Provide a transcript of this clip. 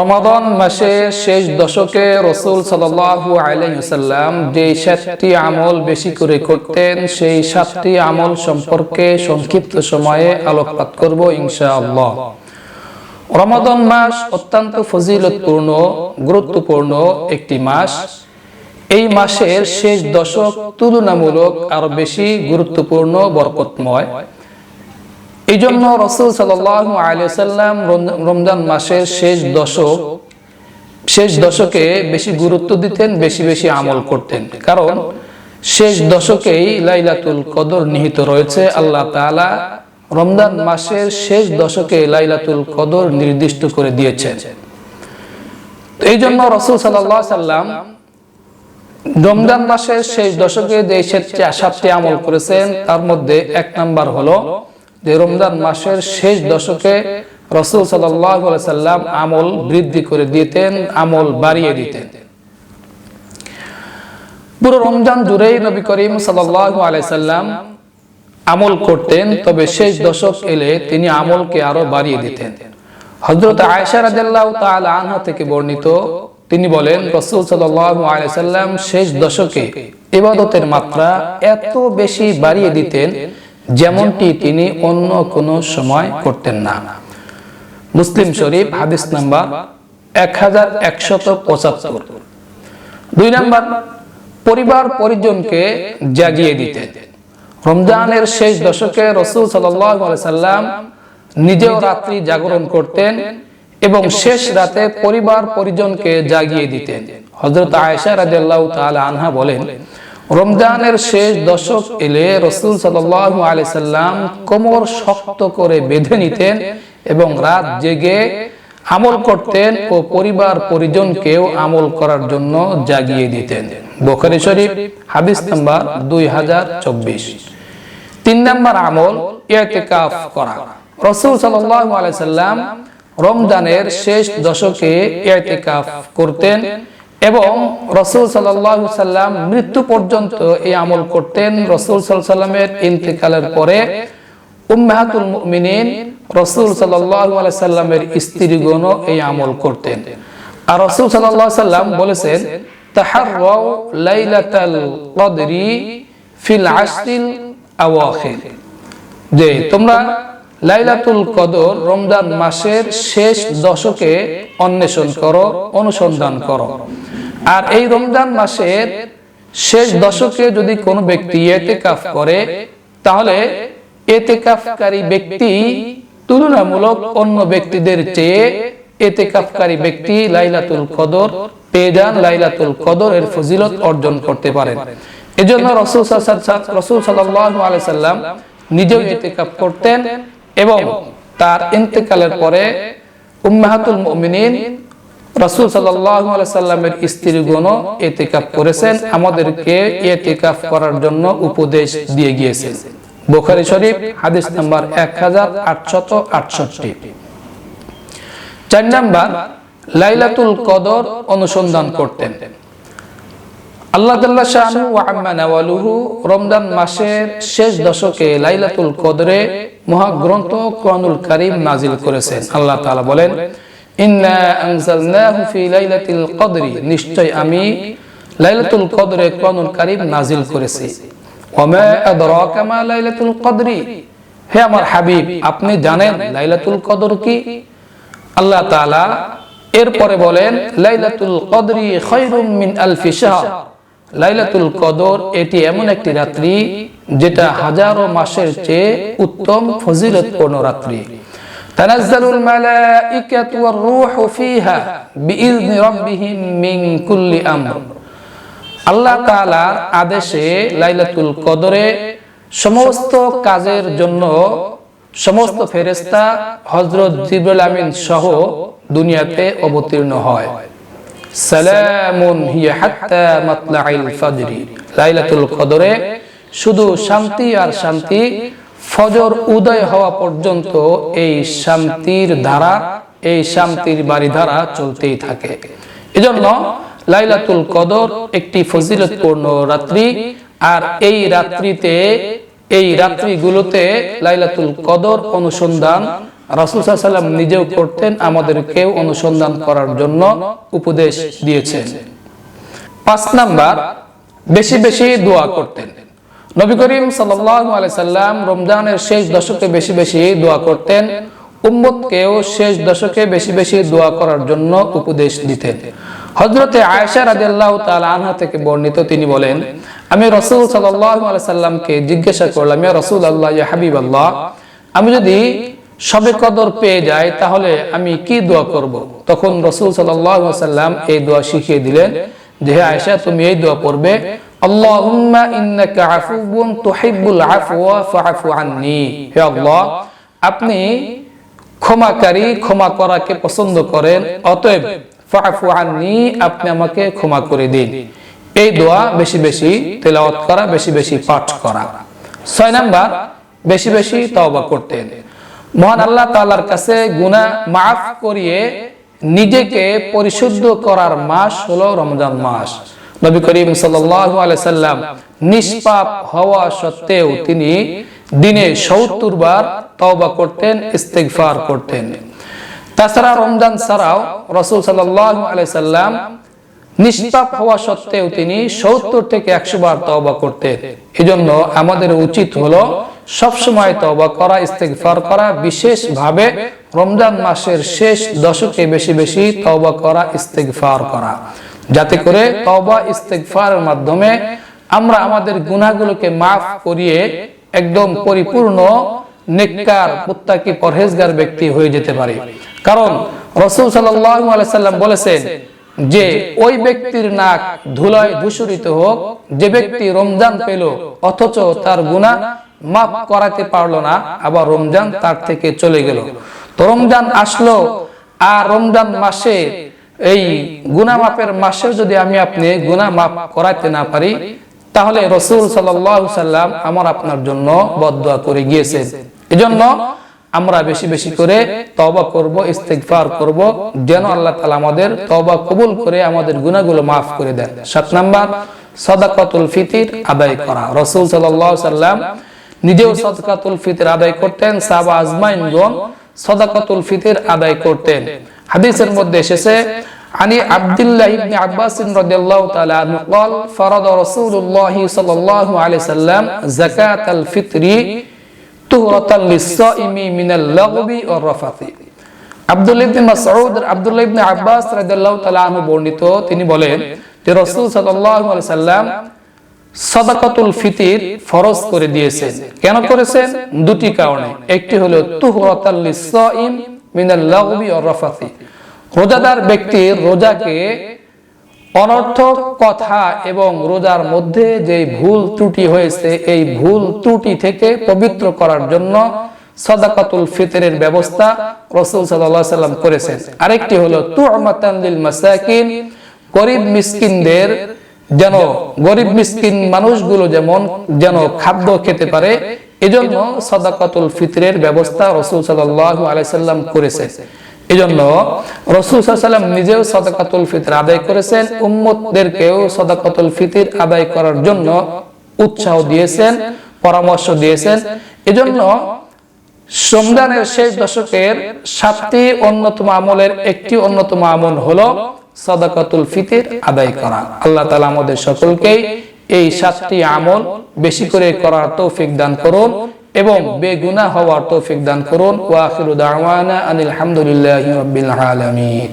রমাদান মাসের শেষ দশকে রসুল সাল্লাল্লাহু আলাইহি ওয়াসাল্লাম যে সাতটি আমল বেশি করে করতেন, সেই সাতটি আমল সম্পর্কে সংক্ষিপ্ত সময়ে আলোকপাত করব ইনশাআল্লাহ। রমাদান মাস অত্যন্ত ফজিলতপূর্ণ, গুরুত্বপূর্ণ একটি মাস। এই মাসের শেষ দশক তুলনামূলক আরও বেশি গুরুত্বপূর্ণ, বরকতময়। এই জন্য রসুল সাল্লাম রমজান মাসের শেষ দশক, শেষ দশকে বেশি গুরুত্ব দিতেন, বেশি বেশি আমল করতেন। কারণ শেষ দশকেই লাইলাতুল কদর নিহিত রয়েছে। আল্লাহ তাআলা রমজান মাসের শেষ দশকে লাইলাতুল কদর নির্দিষ্ট করে দিয়েছেন। এই জন্য রসুল সাল্লাহ সাল্লাম রমজান মাসের শেষ দশকে যে সাতটি আমল করেছেন, তার মধ্যে এক নাম্বার হলো যে রমজান মাসের শেষ দশকে রসুল সাল্লাম আমল বৃদ্ধি করে দিতেন, আমল বাড়িয়ে দিতেন। পুরো রমজান জুড়েই নবী করিম সাল্লাম আমল করতেন, তবে শেষ দশক এলে তিনি আমলকে আরও বাড়িয়ে দিতেন। হজরত আয়সা রাজাল্লাহ আনহা থেকে বর্ণিত, তিনি বলেন, রসুল সাল্লাম শেষ দশকে ইবাদতের মাত্রা এত বেশি বাড়িয়ে দিতেন যেমনটি তিনি অন্য কোন সময় করতেন না। মুসলিম শরীফ, হাদিস নাম্বার এক হাজার একশত পঁচাত্তর। দুই নাম্বার, পরিবার পরিজনকে জাগিয়ে দিতেন রমজানের শেষ দশকে রসুল সাল্লাম নিজেও রাত্রি জাগরণ করতেন এবং শেষ রাতে পরিবার পরিজনকে জাগিয়ে দিতেন। হজরত আয়সা তাআলা আনহা বলেন রমজানের শেষ দশক এলে রসুল সাল্লি সাল্লাম কোমর শক্ত করে বেঁধে নিতেন এবং রাত জেগে আমল করতেন ও পরিবার পরিজনকেও আমল করার জন্য জাগিয়ে দিতেন। বোখারি শরীফ, হাদিস নাম্বার দুই হাজার চব্বিশ। তিন নম্বর আমল ইয়তেকাফ করা। রসুল সাল্লাম রমজানের শেষ দশকে ইয়তেকাফ করতেন। এবং রসুল সাল্লাম মৃত্যু পর্যন্ত এই আমল করতেন। রসুল সাল্লামের ইন্তেকালের পরে উম্মাহাতুল মুমিনিন রসুল সাল্লামের স্ত্রীগণ এই আমল করতেন। আর রসুল সাল্লাম বলেছেন তাহার লাইলাতাল কদরি যে তোমরা লাইলাতুল কদর রমজান মাসের শেষ দশকে অন্বেষণ করো, অনুসন্ধান করো। আর এই রমজান মাসের শেষ দশকে যদি কোনো ব্যক্তি এতেকাফ করে, তাহলে এতেকাফকারী ব্যক্তি তুলনামূলক অন্য ব্যক্তিদের চেয়ে এতেকাফকারী ব্যক্তি লাইলাতুল কদর পেয়ে যান, লাইলাতুল কদর এর ফজিলত অর্জন করতে পারেন। এজন্য রসুল রসুল সাল্লাম নিজেও এতেকাফ করতেন এবং তার ইন্তেকালের পরে উম্মাহাতুল মুমিনিন রসুল সাল্লামের স্ত্রীগণ এতেকাফ করেছেন। আমাদেরকে এতেকাফ করার জন্য উপদেশ দিয়ে গিয়েছেন। বোখারি শরীফ, হাদিস নাম্বার এক হাজার আটশত আটষট্টি। চার নাম্বার, লাইলাতুল কদর অনুসন্ধান করতেন। আল্লাহ রমজান মাসের শেষ দশকে লাইলাতুল কদরে মহাগ্রন্থ কোরআনুল কারীম নাজিল করেছেন। আল্লাহ তাআলা বলেন, ইন্না আনজালনাহু ফি লাইলাতিল কদরি। নিশ্চয় আমি লাইলাতুল কদরে কোরআনুল কারীম নাজিল করেছি। আদরাকা মা লাইলাতুল কদরি? হে আমার হাবিব, আপনি জানেন লাইলাতুল কদর কি? আল্লাহ তাআলা এরপরে বলেন, লাইলাতুল কদরি খায়রুম মিন আলফি শাহর। লাইলাতুল কদর, এটি এমন একটি রাত্রি যেটা হাজারো মাসের চেয়ে উত্তম ফজিলতপূর্ণ রাত্রি। মালাইকাতু ওয়ার রূহু ফিহা বিইذن রাব্বিহিম মিন কুল্লি আমর। আল্লাহ তাআলার আদেশে লাইলাতুল কদরে সমস্ত কাজের জন্য সমস্ত ফেরেশতা হযরত জিবরাইল আমিন সহ দুনিয়াতে অবতীর্ণ হয়। সালামুন হিয়া হাত্তা মাতলাইল ফাজরি লাইলাতুল কদরে শুধু শান্তি আর শান্তি, ফজর উদয় হওয়া পর্যন্ত এই শান্তির ধারা, এই শান্তির চলতেই থাকে। এজন্য লাইলাতুল কদর একটি ফজিলতপূর্ণ রাত্রি, আর এই রাত্রিতে, এই রাত্রিগুলোতে লাইলাতুল কদর অনুসন্ধান রাসুল সাল্লাম নিজেও করতেন আমাদেরকেও অনুসন্ধান করার জন্য উপদেশ দিয়েছেন। পাঁচ নাম্বার, বেশি বেশি দোয়া করতেন। নবী করিম সাল্লাম রমজানের শেষ দশকে বেশি বেশি দোয়া করতেন, উম্মতকেও শেষ দশকে বেশি বেশি দোয়া করার জন্য উপদেশ দিতেন। হজরতে তাআলা আনহা থেকে বর্ণিত তিনি বলেন, আমি রসুল আলাইহি সাল্লামকে জিজ্ঞাসা করলাম রাসূল আল্লাহ হাবিব আল্লাহ আমি যদি সবে কদর পেয়ে যাই তাহলে আমি কি দোয়া করব? তখন রসুল সাল্লাম এই দোয়া শিখিয়ে দিলেন যে, হে আয়েশা, তুমি এই দোয়া আল্লাহ, আপনি ক্ষমাকারী, ক্ষমা করাকে পছন্দ করেন, অতএব আপনি আমাকে ক্ষমা করে দিন। এই দোয়া বেশি বেশি তেলাওয়াত করা, বেশি বেশি পাঠ করা। ছয় নাম্বার, বেশি বেশি তওবা করতেন। মহান আল্লাহ তাআলার কাছে গুনাহ মাফ করিয়ে নিজেকে পরিশুদ্ধ করার মাস হলো রমজান মাস। নবী করিম সাল্লাম নিষ্পাপ হওয়া সত্ত্বেও তিনি দিনে 70 বার তওবা করতেন, ইস্তেগফার করতেন। তাছাড়া রমজান ছাড়াও রাসূল সাল্লাম নিষ্পাপ হওয়া সত্ত্বেও তিনি 70 থেকে 100 বার তওবা করতেন। এজন্য আমাদের উচিত হলো সব সময় তওবা করা, ইস্তেগফার করা, বিশেষভাবে রমজান মাসের শেষ দশকে বেশি বেশি তওবা করা, ইস্তেগফার করা। যাতে করে তওবা, ইস্তেগফারের মাধ্যমে আমরা আমাদের গুনাহগুলোকে মাফ করিয়ে একদম পরিপূর্ণ, নেককার, মুত্তাকি, পরহেজগার ব্যক্তি হয়ে যেতে পারে। কারণ রাসূল সাল্লাম বলেছেন যে, ওই ব্যক্তির নাক ধুলায় দূষিত হোক, যে ব্যক্তি রমজান পেল, অথচ তার গুনাহ মাফ করাতে পারল না, আবার রমজান তার থেকে চলে গেল। তো রমজান আসলো, আর রমজান মাসে এই গুনা মাপের মাসেও যদি আমি আপনি গুনা মাফ করাতে না পারি, তাহলে রসুল সাল্লাম আমার আপনার জন্য বদয়া করে গিয়েছেন এজন্য আমরা বেশি বেশি করে তবা করব, ইস্তেগফার করব, যেন আল্লাহ তালা আমাদের তবা কবুল করে আমাদের গুনাহগুলো মাফ করে দেন। সাত নাম্বার, সদাকাতুল ফিতির আদায় করা। রসুল সাল্লাম নিজেও সদকাতুল ফিতির আদায় করতেন সাবা আজমাইনগণ সদাকাতুল ফিতির আদায় করতেন হাদিসের মধ্যে এসেছে عن عبد الله بن عباس رضي الله تعالى عنه قال فرض رسول الله صلى الله عليه وسلم زكاة الفطر طهرة للصائم من اللغو والرفث আব্দুল ইবনে মাসউদ আব্দুল্লাহ ইবনে আব্বাস রাদিয়াল্লাহু তাআলা আনহু বর্ণিত তিনি বলেন যে রাসূল সাল্লাল্লাহু আলাইহি সাল্লাম সাদাকাতুল ফিতির ফরজ করে দিয়েছেন। কেন করেছেন? দুটি কারণে। একটি হলো তুহরাতাল লিসাইম মিনাল লাগবি ওয়ার রাফাতি। রোজাদার ব্যক্তির রোজাকে অনর্থক কথা এবং রোজার মধ্যে যে ভুল ত্রুটি হয়েছে, এই ভুল ত্রুটি থেকে পবিত্র করার জন্য সদাকাতুল ফিতরের ব্যবস্থা রসুল সাল্লাহ সাল্লাম করেছেন। আরেকটি হলো তুমাতান লিল মাসাকিন, গরিব মিসকিনদের যেন গরিব মিসকিন মানুষগুলো যেমন যেন খাদ্য খেতে পারে এজন্য সদাকাতুল ফিতরের ব্যবস্থা রসুল সাল্লাহ আলাইসাল্লাম করেছেন এজন্য রসুল সাল্লাম নিজেও সদাকাতুল ফিতর আদায় করেছেন উম্মতদেরকেও সদাকাতুল ফিতির আদায় করার জন্য উৎসাহ দিয়েছেন পরামর্শ দিয়েছেন। এজন্য রমজানের শেষ দশকের সাতটি অন্যতম আমলের একটি অন্যতম আমল হলো সদাকাতুল ফিতির আদায় করা। আল্লাহ তালা আমাদের সকলকে এই সাতটি আমল বেশি করে করার তৌফিক দান করুন এবং বেগুনা হওয়ার তৌফিক দান করুন। ওয়াখিরু দাওয়ানা আনিল হামদুলিল্লাহি রাব্বিল আলামিন।